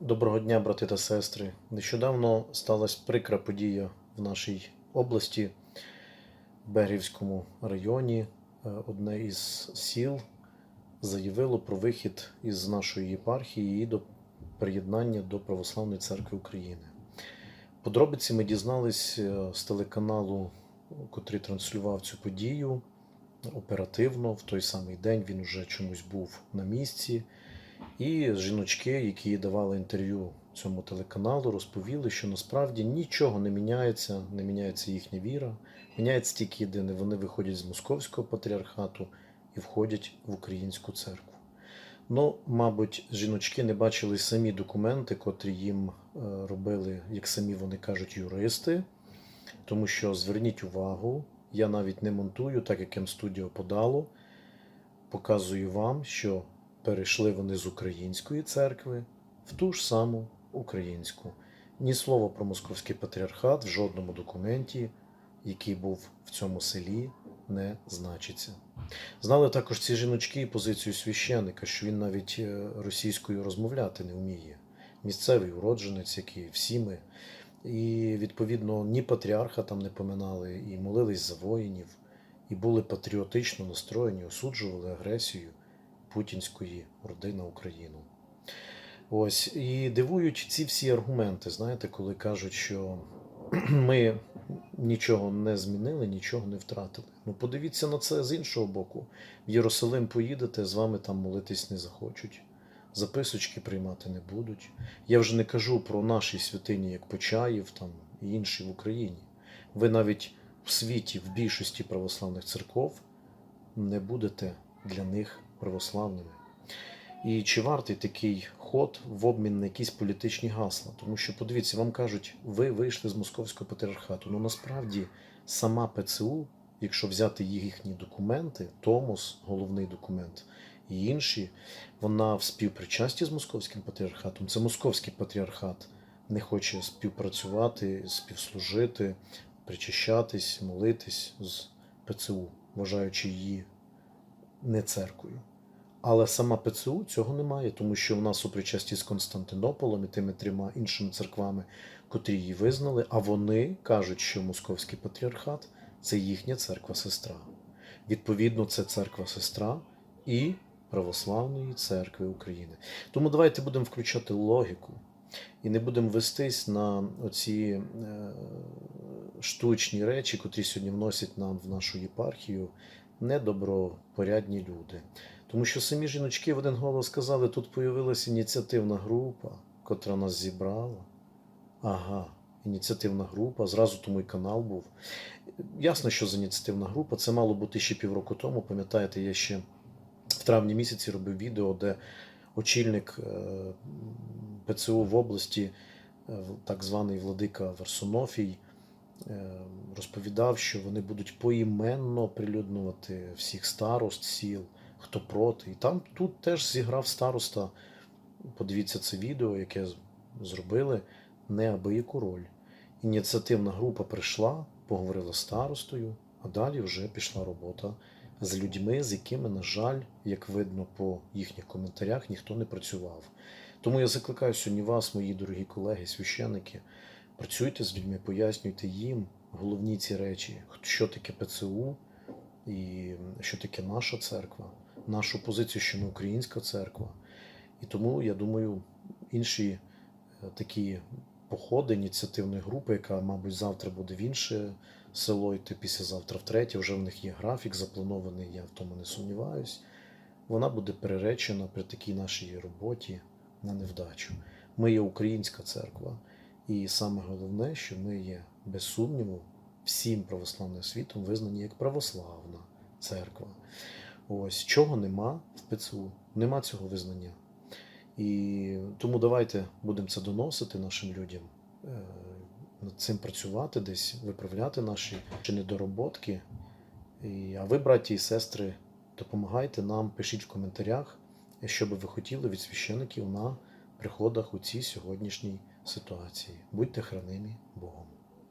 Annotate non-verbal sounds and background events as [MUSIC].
Доброго дня, брати та сестри. Нещодавно сталася прикра подія в нашій області, в Бергівському районі. Е, Одне із сіл заявило про вихід із нашої єпархії і до приєднання до Православної церкви України. Подробиці ми дізнались е, з телеканалу, котрий транслював цю подію оперативно. В той самий день він вже чомусь був на місці. І жіночки, які давали інтерв'ю цьому телеканалу, розповіли, що насправді нічого не міняється, не міняється їхня віра. Міняється тільки єдине, вони виходять з московського патріархату і входять в українську церкву. Ну, мабуть, жіночки не бачили самі документи, котрі їм е, робили, як самі вони кажуть, юристи. Тому що зверніть увагу, я навіть не монтую, так як М-студіо подало. Показую вам, що перейшли вони з української церкви в ту ж саму українську. Ні слова про московський патріархат в жодному документі, який був в цьому селі, не значиться. Знали також ці жіночки і позицію священика, що він навіть е, російською розмовляти не вміє. Місцевий уродженець, як і всі ми. І відповідно ні патріарха там не поминали, і молились за воїнів, і були патріотично настроєні, осуджували агресію путінської орди на Україну. Ось і дивують ці всі аргументи, знаєте, коли кажуть, що [CLEARS THROAT] ми нічого не змінили, нічого не втратили. Ну подивіться на це з іншого боку. В Єрусалим поїдете, з вами там молитись не захочуть, записочки приймати не будуть. Я вже не кажу про наші святині, як Почаїв там і інші в Україні. Ви навіть в світі, в більшості православних церков не будете для них православними. І чи вартий такий ход в обмін на якісь політичні гасла? Тому що, подивіться, вам кажуть, ви вийшли з московського патріархату. Ну насправді сама ПЦУ, якщо взяти їхні документи, Томос, головний документ, і інші, вона в співпричасті з московським патріархатом. Це московський патріархат не хоче співпрацювати, співслужити, причащатись, молитись з ПЦУ, вважаючи її не церквою. Але сама ПЦУ цього немає, тому що в нас у причасті з Константинополем і тими трьома іншими церквами, котрі її визнали, а вони кажуть, що Московський патріархат це їхня церква-сестра. Відповідно, це церква-сестра і Православної церкви України. Тому давайте будемо включати логіку і не будемо вестись на оці е, штучні речі, котрі сьогодні вносять нам в нашу єпархію недобропорядні люди. Тому що самі жіночки в один голос сказали, тут появилася ініціативна група, котра нас зібрала. Ага, ініціативна група, зразу тому і канал був. Ясно, що за ініціативна група, це мало бути ще півроку тому. Пам'ятаєте, я ще в травні місяці робив відео, де очільник е, ПЦУ в області, е, так званий Владика Варсонофій, е, розповідав, що вони будуть поіменно прилюднувати всіх старост сіл, хто проти. І там тут теж зіграв староста. Подивіться це відео, яке зробили неабияку роль. Ініціативна група прийшла, поговорила з старостою, а далі вже пішла робота з людьми, з якими, на жаль, як видно по їхніх коментарях, ніхто не працював. Тому я закликаю сьогодні вас, мої дорогі колеги, священники, працюйте з людьми, пояснюйте їм головні ці речі, що таке ПЦУ і що таке наша церква, нашу позицію, що ми українська церква. І тому я думаю, інші е, такі походи ініціативної групи, яка, мабуть, завтра буде в інше село йти післязавтра в третє. Вже в них є графік запланований, я в тому не сумніваюсь. Вона буде переречена при такій нашій роботі на невдачу. Ми є українська церква, і саме головне, що ми є без сумніву всім православним світом визнані як православна церква. Ось чого нема в ПЦУ, нема цього визнання. І тому давайте будемо це доносити нашим людям, е, над цим працювати, десь виправляти наші чи недороботки. А ви, браті і сестри, допомагайте нам, пишіть в коментарях, що би ви хотіли від священиків на приходах у цій сьогоднішній ситуації. Будьте хранимі Богом.